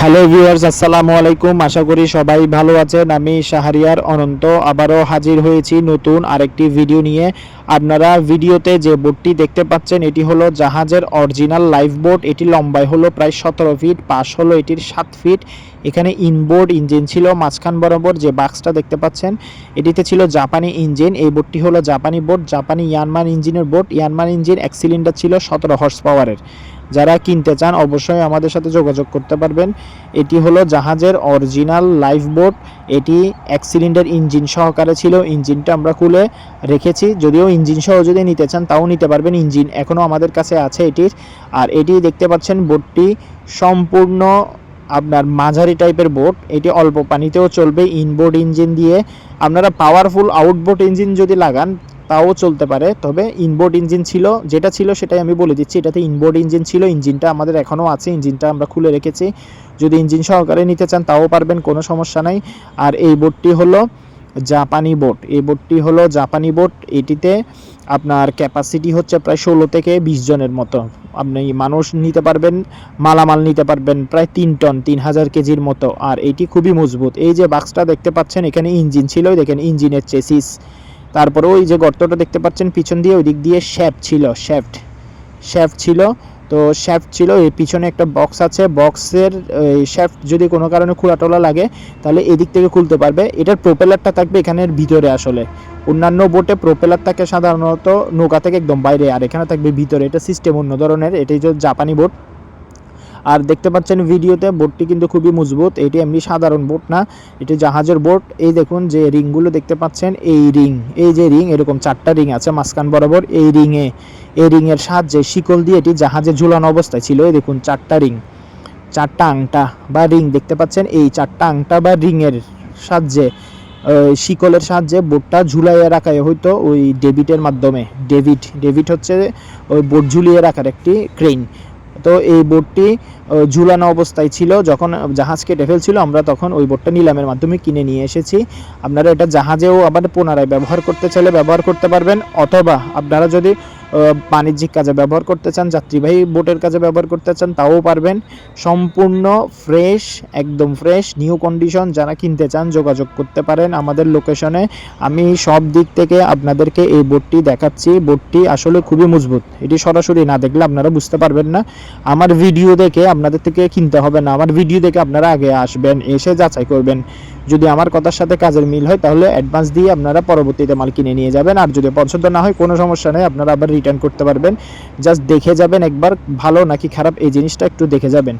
Hello viewers আসসালামু আলাইকুম আশা করি সবাই ভালো আছেন। আমি শাহরিয়ার অনন্ত। আবারও হাজির হয়েছি নতুন আরেকটি ভিডিও নিয়ে। আপনারা ভিডিওতে যে বোটটি দেখতে পাচ্ছেন, এটি হলো জাহাজের অরিজিনাল লাইফ বোট এটি লম্বায় হলো প্রায় সতেরো ফিট পাশ হলো এটির সাত ফিট এখানে ইনবোর্ড ইঞ্জিন ছিল, মাঝখান বরাবর যে বাক্সটা দেখতে পাচ্ছেন, এটিতে ছিল জাপানি ইঞ্জিন এই বোটটি হলো জাপানি বোট জাপানি ইয়ানমান ইঞ্জিনের বোট ইয়ানমান ইঞ্জিন এক সিলিন্ডার ছিল সতেরো হর্স পাওয়ারের যারা কিনতে চান অবশ্যই আমাদের সাথে যোগাযোগ করতে পারবেন। এটি হলো জাহাজের অরিজিনাল লাইফ বোট এটি এক সিলিন্ডার ইঞ্জিন সহকারে ছিল। ইঞ্জিনটা আমরা খুলে রেখেছি। যদিও ইঞ্জিন সহ যদি নিতে চান, তাও নিতে পারবেন। ইঞ্জিন এখনও আমাদের কাছে আছে এটির। আর এটি দেখতে পাচ্ছেন বোটটি সম্পূর্ণ আপনার মাঝারি টাইপের বোট এটি অল্প পানিতেও চলবে। ইনবোর্ড ইঞ্জিন দিয়ে। আপনারা পাওয়ারফুল আউটবোর্ড ইঞ্জিন যদি লাগান তাও চলতে পারে। তবে ইনবোর্ড ইঞ্জিন ছিল, যেটা ছিল সেটাই আমি বলে দিচ্ছি। এটাতে ইনবোর্ড ইঞ্জিন ছিল ইঞ্জিনটা আমাদের এখনও আছে ইঞ্জিনটা আমরা খুলে রেখেছি। যদি ইঞ্জিন সহকারে নিতে চান তাও পারবেন, কোনো সমস্যা নাই। আর এই বোটটি হলো জাপানি বোট এই বোটটি হলো জাপানি বোট এটিতে আপনার ক্যাপাসিটি হচ্ছে প্রায় ষোলো থেকে বিশ জনের মতো। আপনি মানুষ নিতে পারবেন, মালামাল নিতে পারবেন প্রায় তিন টন, তিন হাজার কেজির মতো। আর এটি খুবই মজবুত। এই যে বাক্সটা দেখতে পাচ্ছেন, এখানে ইঞ্জিন ছিল। দেখেন ইঞ্জিনের চেসিস তারপরে ওই যে গর্তটা দেখতে পাচ্ছেন, পিছন দিয়ে ওই দিক দিয়ে শ্যাফট ছিল, শ্যাফট শ্যাফট ছিল। তো শ্যাফট ছিল এই পিছনে একটা বক্স আছে। বক্সের শ্যাফট যদি কোনো কারণে খোলাটোলা লাগে, তাহলে এদিক থেকে খুলতে পারবে। এটার প্রোপেলারটা থাকবে এখানের ভিতরে আসলে। অন্যান্য বোটে প্রোপেলার থাকে সাধারণত নৌকা থেকে একদম বাইরে, আর এখানে থাকবে ভিতরে। এটা সিস্টেম অন্য ধরনের, এটাই যে জাপানি বোট আর দেখতে পাচ্ছেন ভিডিওতে বোটটি কিন্তু খুবই মজবুত। এটি এমনি সাধারণ বোট না, এটি জাহাজের বোট। এই দেখুন যে রিংগুলো দেখতে পাচ্ছেন, এই রিং, এই যে রিং, এরকম চারটা রিং আছে মাঝখান বরাবর, এই রিংয়ে, এই রিংয়ের সাহায্যে শিকল দিয়ে এটি জাহাজে ঝুলানো অবস্থায় ছিল। এই দেখুন চারটা রিং, চারটা আংটা বা রিং দেখতে পাচ্ছেন, এই চারটা আংটা বা রিংয়ের সাহায্যে শিকলের সাহায্যে বোটটা ঝুলাইয়ে রাখা হয় হয়তো ওই ডেবিটের মাধ্যমে। ডেভিড ডেভিড হচ্ছে ওই বোট ঝুলিয়ে রাখার একটি ক্রেন তো এই বোটটি ঝুলানো অবস্থায় ছিল। যখন জাহাজ কেটে ফেলছিল, আমরা তখন ওই বোটটা নিলামের মাধ্যমে কিনে নিয়ে এসেছি। আপনারা এটা জাহাজেও আবার পুনরায় ব্যবহার করতে চাইলে ব্যবহার করতে পারবেন। অথবা আপনারা যদি বাণিজ্যিক কাজে ব্যবহার করতে চান, যাত্রীবাহী বোটের কাজে ব্যবহার করতে চান, তাও পারবেন। সম্পূর্ণ ফ্রেশ, একদম ফ্রেশ, নিউ কন্ডিশন, যারা কিনতে চান, যোগাযোগ করতে পারেন আমাদের লোকেশনে। আমি সব দিক থেকে আপনাদেরকে এই বোটটি দেখাচ্ছি। বোটটি আসলে খুবই মজবুত। এটি সরাসরি না দেখলে আপনারা বুঝতে পারবেন না। আমার ভিডিও দেখে আপনাদের থেকে কিনতে হবে না। আমার ভিডিও দেখে আপনারা আগে আসবেন, এসে যাচাই করবেন। যদি আমার কথার সাথে কাজের মিল হয়, তাহলে অ্যাডভান্স দিয়ে আপনারা পরবর্তীতে মাল কিনে নিয়ে যাবেন। আর যদি পছন্দ না হয়, কোনো সমস্যা নেই, আপনারা আবার রিটার্ন করতে পারবেন। জাস্ট দেখে যাবেন একবার, ভালো নাকি খারাপ, এই জিনিসটা একটু দেখে যাবেন।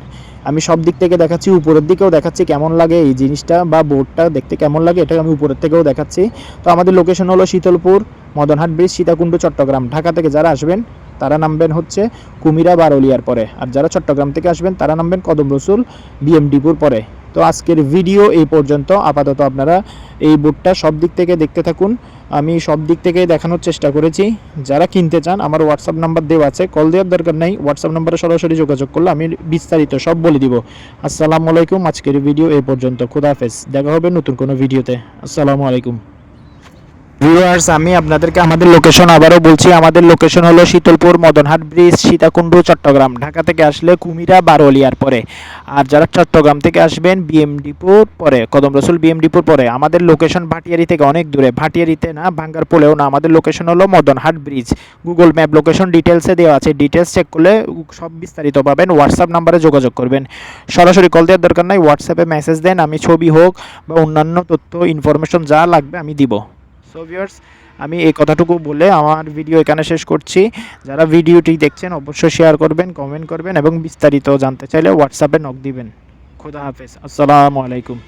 আমি সব দিক থেকে দেখাচ্ছি, উপরের দিকেও দেখাচ্ছি কেমন লাগে এই জিনিসটা, বা বোর্ডটা দেখতে কেমন লাগে, এটা আমি উপরের থেকেও দেখাচ্ছি। তো আমাদের লোকেশন হলো শীতলপুর, মদনহাট ব্রিজ সীতাকুণ্ড, চট্টগ্রাম। ঢাকা থেকে যারা আসবেন, তারা নামবেন হচ্ছে কুমিরা বারোলিয়ার পরে। আর যারা চট্টগ্রাম থেকে আসবেন, তারা নামবেন কদম রসুল বিএমডিপুর পরে। তো আজকের ভিডিও এই পর্যন্ত। আপাতত আপনারা এই বোর্ডটা সব দিক থেকে দেখতে থাকুন। আমি সব দিক থেকে দেখানোর চেষ্টা করেছি। যারা কিনতে চান, আমার হোয়াটসঅ্যাপ নাম্বার দেওয়া আছে। কল দেওয়ার দরকার নাই। হোয়াটসঅ্যাপ নাম্বারে সরাসরি যোগাযোগ করলে আমি বিস্তারিত সব বলে দিব। আসসালামু আলাইকুম। আজকের ভিডিও এই পর্যন্ত। খুদাহাফেজ দেখা হবে নতুন কোনো ভিডিওতে আসসালামু আলাইকুম। ভিউয়ার্স আমি আপনাদেরকে আমাদের লোকেশন আবারও বলছি। আমাদের লোকেশন হলো শীতলপুর মদনহাট ব্রিজ সীতাকুণ্ড, চট্টগ্রাম। ঢাকা থেকে আসলে কুমিরা বারোলিয়ার পরে। আর যারা চট্টগ্রাম থেকে আসবেন বিএম ডিপুর পরে, কদম রসুল বিএম ডিপুর পরে। আমাদের লোকেশন ভাটিয়ারি থেকে অনেক দূরে। ভাটিয়ারিতে না, ভাঙ্গার পোলেও না। আমাদের লোকেশন হলো Madanhat bridge Google map location ডিটেলসে দেওয়া আছে। ডিটেলস চেক করলে সব বিস্তারিত পাবেন। হোয়াটসঅ্যাপ নাম্বারে যোগাযোগ করবেন। সরাসরি কল দেওয়ার দরকার নাই। হোয়াটসঅ্যাপে মেসেজ দেন, আমি ছবি হোক বা অন্যান্য তথ্য ইনফরমেশন যা লাগবে আমি দিব। সো ভিউয়ার্স আমি এই কথাটুকু বলে আমার ভিডিও এখানে শেষ করছি। যারা ভিডিওটি দেখছেন, অবশ্যই শেয়ার করবেন কমেন্ট করবেন এবং বিস্তারিত জানতে চাইলে হোয়াটসঅ্যাপে নক দিবেন। খোদা হাফেজ। আসসালামু আলাইকুম।